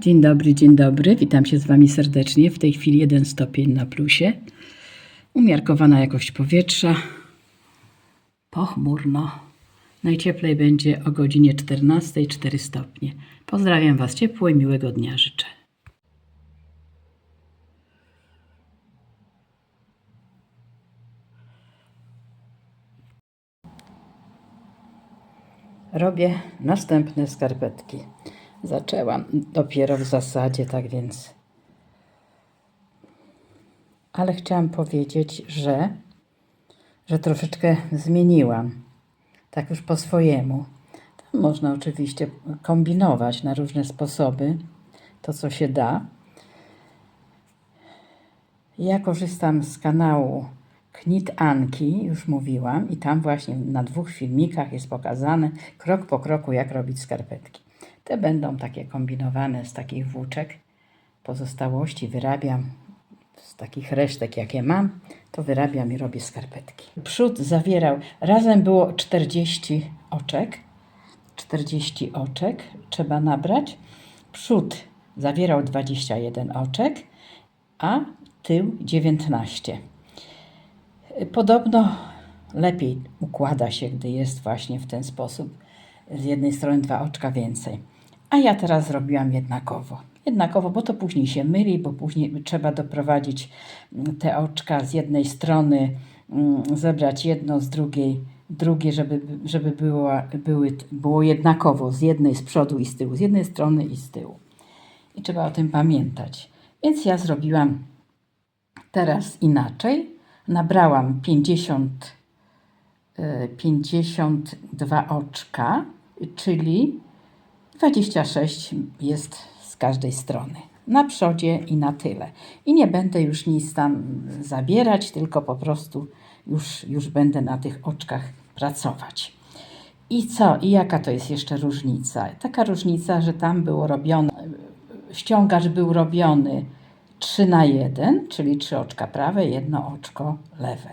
Dzień dobry, dzień dobry. Witam się z Wami serdecznie. W tej chwili jeden stopień na plusie. Umiarkowana jakość powietrza. Pochmurno. Najcieplej będzie o godzinie 14, 4 stopnie. Pozdrawiam Was ciepło i miłego dnia życzę. Robię następne skarpetki. Zaczęłam dopiero w zasadzie, tak więc. Ale chciałam powiedzieć, że, że troszeczkę zmieniłam. Tak już po swojemu. Tam można oczywiście kombinować na różne sposoby to, co się da. Ja korzystam z kanału Knit Anki, już mówiłam, i tam właśnie na dwóch filmikach jest pokazane krok po kroku, jak robić skarpetki. Te będą takie kombinowane z takich włóczek. Pozostałości wyrabiam z takich resztek, jakie mam, to wyrabiam i robię skarpetki. Przód zawierał, razem było 40 oczek. 40 oczek trzeba nabrać. Przód zawierał 21 oczek, a tył 19. Podobno lepiej układa się, gdy jest właśnie w ten sposób. Z jednej strony dwa oczka więcej. A ja teraz zrobiłam jednakowo. Jednakowo, bo to później się myli, bo później trzeba doprowadzić te oczka z jednej strony, mm, zebrać jedno z drugiej, drugie, żeby, żeby było, były, było jednakowo z jednej z przodu i z tyłu, z jednej strony i z tyłu. I trzeba o tym pamiętać. Więc ja zrobiłam teraz inaczej. Nabrałam 50, e, 52 oczka, czyli 26 jest z każdej strony. Na przodzie i na tyle. I nie będę już nic tam zabierać, tylko po prostu już, już będę na tych oczkach pracować. I co? I jaka to jest jeszcze różnica? Taka różnica, że tam było robione, ściągacz był robiony 3 na 1, czyli 3 oczka prawe, jedno oczko lewe.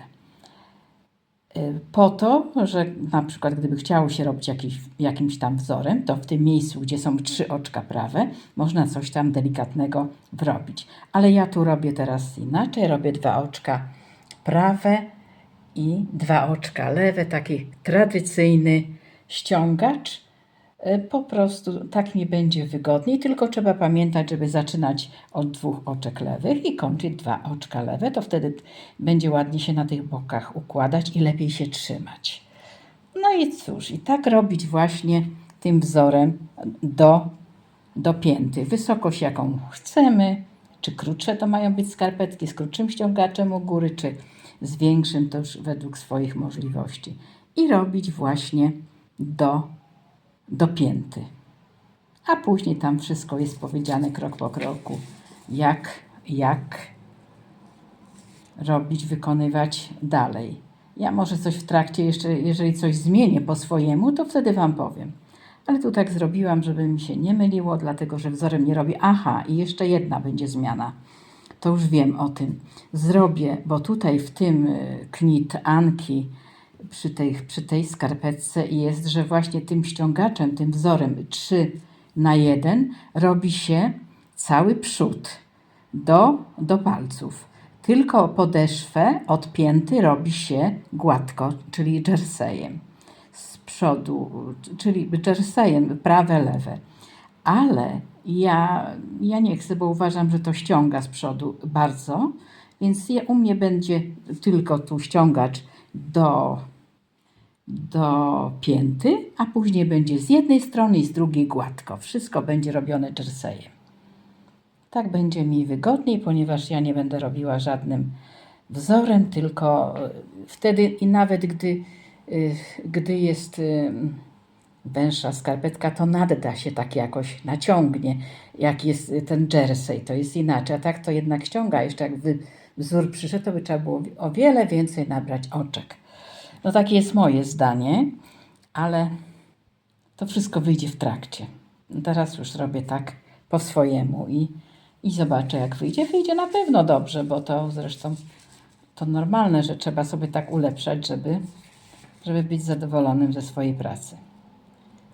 Y, Po to, że na przykład gdyby chciało się robić jakiś, jakimś tam wzorem, to w tym miejscu, gdzie są trzy oczka prawe, można coś tam delikatnego wrobić. Ale ja tu robię teraz inaczej, robię dwa oczka prawe i dwa oczka lewe, taki tradycyjny ściągacz. Y, Po prostu tak mi będzie wygodniej, tylko trzeba pamiętać, żeby zaczynać od dwóch oczek lewych i kończyć dwa oczka lewe, to wtedy będzie ładnie się na tych bokach układać i lepiej się trzymać. No i cóż, i tak robić właśnie tym wzorem do, do pięty. Wysokość jaką chcemy, czy krótsze to mają być skarpetki z krótszym ściągaczem u góry, czy z większym, to już według swoich możliwości. I robić właśnie do do pięty. A później tam wszystko jest powiedziane krok po kroku, jak, jak robić, wykonywać dalej. Ja może coś w trakcie jeszcze, jeżeli coś zmienię po swojemu, to wtedy Wam powiem. Ale tu tak zrobiłam, żeby mi się nie myliło, dlatego że wzorem nie robię. Aha, i jeszcze jedna będzie zmiana. To już wiem o tym. Zrobię, bo tutaj w tym y, knit Anki, przy tej, przy tej skarpetce jest, że właśnie tym ściągaczem, tym wzorem 3 na 1 robi się cały przód do, do palców. Tylko podeszwę od pięty robi się gładko, czyli jerseyem z przodu, czyli jerseyem prawe, lewe. Ale ja, ja nie chcę, bo uważam, że to ściąga z przodu bardzo, więc u mnie będzie tylko tu ściągacz do, do pięty, a później będzie z jednej strony i z drugiej gładko. Wszystko będzie robione jerseyem. Tak będzie mi wygodniej, ponieważ ja nie będę robiła żadnym wzorem, tylko e, wtedy i nawet gdy, y, gdy jest y, węższa skarpetka, to nadda się tak jakoś, naciągnie, jak jest ten jersey, to jest inaczej. A tak to jednak ściąga. Jeszcze jak wzór przyszedł, to by trzeba było o wiele więcej nabrać oczek. No takie jest moje zdanie, ale to wszystko wyjdzie w trakcie. Teraz już robię tak po swojemu i, i zobaczę, jak wyjdzie. Wyjdzie na pewno dobrze, bo to zresztą to normalne, że trzeba sobie tak ulepszać, żeby, żeby być zadowolonym ze swojej pracy.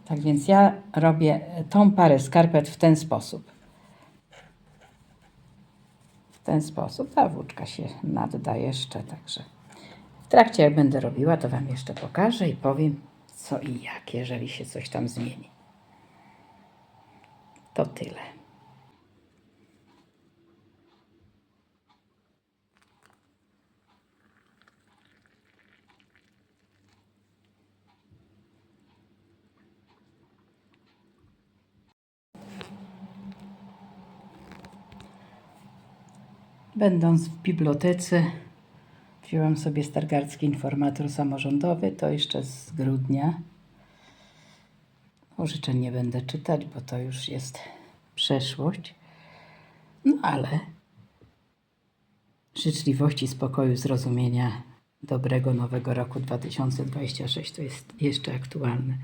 Tak więc ja robię tą parę skarpet w ten sposób. W ten sposób ta włóczka się nadda jeszcze, także trakcie jak będę robiła, to Wam jeszcze pokażę i powiem co i jak, jeżeli się coś tam zmieni. To tyle. Będąc w bibliotece, wzięłam sobie Stargardzki Informator Samorządowy, to jeszcze z grudnia. Życzeń nie będę czytać, bo to już jest przeszłość. No ale życzliwości, spokoju, zrozumienia dobrego nowego roku 2026 to jest jeszcze aktualne.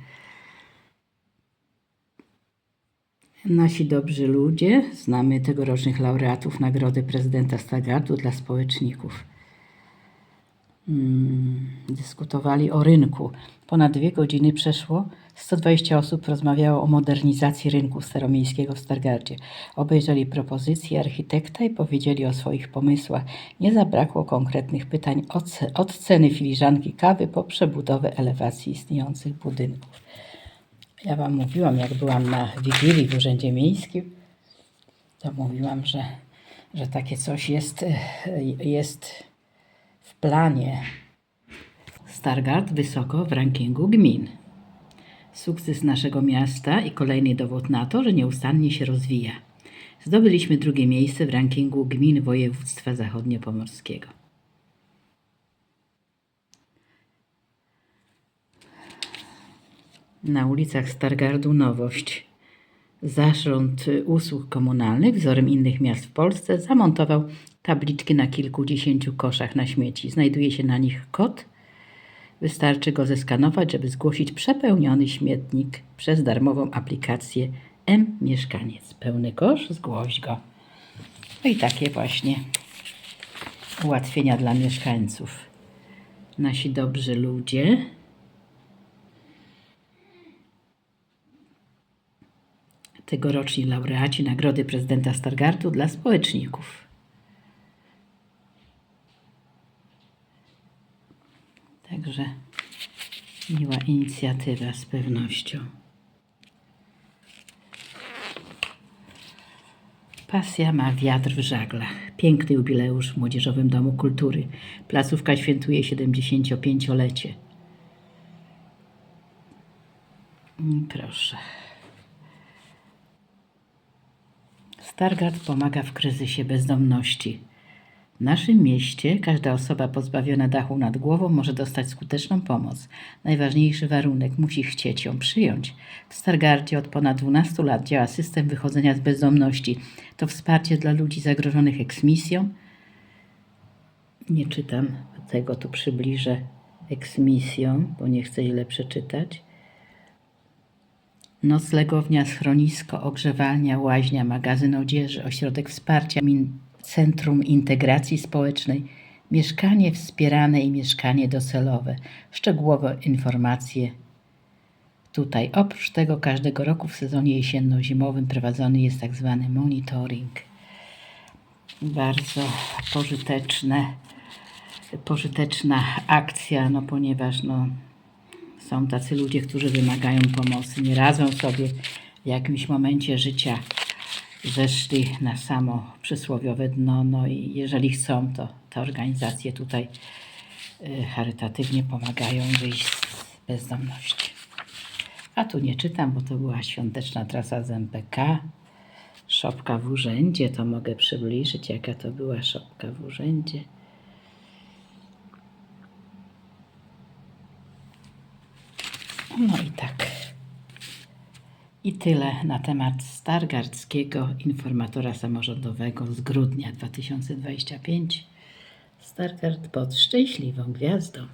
Nasi dobrzy ludzie, znamy tegorocznych laureatów Nagrody Prezydenta Stagardu dla społeczników. Mm, dyskutowali o rynku. Ponad dwie godziny przeszło. 120 osób rozmawiało o modernizacji rynku staromiejskiego w Stargardzie. Obejrzeli propozycje architekta i powiedzieli o swoich pomysłach. Nie zabrakło konkretnych pytań od, od ceny filiżanki kawy po przebudowę elewacji istniejących budynków. Ja Wam mówiłam, jak byłam na Wigilii w Urzędzie Miejskim, to mówiłam, że, że takie coś jest, e, jest w planie. Stargard wysoko w rankingu gmin. Sukces naszego miasta i kolejny dowód na to, że nieustannie się rozwija. Zdobyliśmy drugie miejsce w rankingu gmin województwa zachodniopomorskiego. Na ulicach Stargardu nowość. Zarząd Usług Komunalnych, wzorem innych miast w Polsce, zamontował tabliczki na kilkudziesięciu koszach na śmieci. Znajduje się na nich kod. Wystarczy go zeskanować, żeby zgłosić przepełniony śmietnik przez darmową aplikację M-Mieszkaniec. Pełny kosz, zgłoś go. No i takie właśnie ułatwienia dla mieszkańców. Nasi dobrzy ludzie tegoroczni laureaci Nagrody Prezydenta Stargardu dla społeczników. Także miła inicjatywa z pewnością. Pasja ma wiatr w żaglach. Piękny jubileusz w Młodzieżowym Domu Kultury. Placówka świętuje 75-lecie. Mm, Proszę. Stargard pomaga w kryzysie bezdomności. W naszym mieście każda osoba pozbawiona dachu nad głową może dostać skuteczną pomoc. Najważniejszy warunek musi chcieć ją przyjąć. W Stargardzie od ponad 12 lat działa system wychodzenia z bezdomności. To wsparcie dla ludzi zagrożonych eksmisją. Nie czytam tego, tu przybliżę eksmisją, bo nie chcę źle przeczytać. Noclegownia, schronisko, ogrzewalnia, łaźnia, magazyn odzieży, ośrodek wsparcia, min- centrum integracji społecznej, mieszkanie wspierane i mieszkanie docelowe. Szczegółowe informacje tutaj. Oprócz tego każdego roku w sezonie jesienno-zimowym prowadzony jest tak zwany monitoring. Bardzo pożyteczne, pożyteczna akcja, no ponieważ no, są tacy ludzie, którzy wymagają pomocy, nie radzą sobie w jakimś momencie życia, zeszli na samo przysłowiowe dno, no i jeżeli chcą, to te organizacje tutaj y, charytatywnie pomagają wyjść z bezdomności. A tu nie czytam, bo to była świąteczna trasa z MPK. Szopka w urzędzie, to mogę przybliżyć, jaka to była szopka w urzędzie. No i tak. I tyle na temat Stargardzkiego informatora samorządowego z grudnia 2025. Stargard pod szczęśliwą gwiazdą.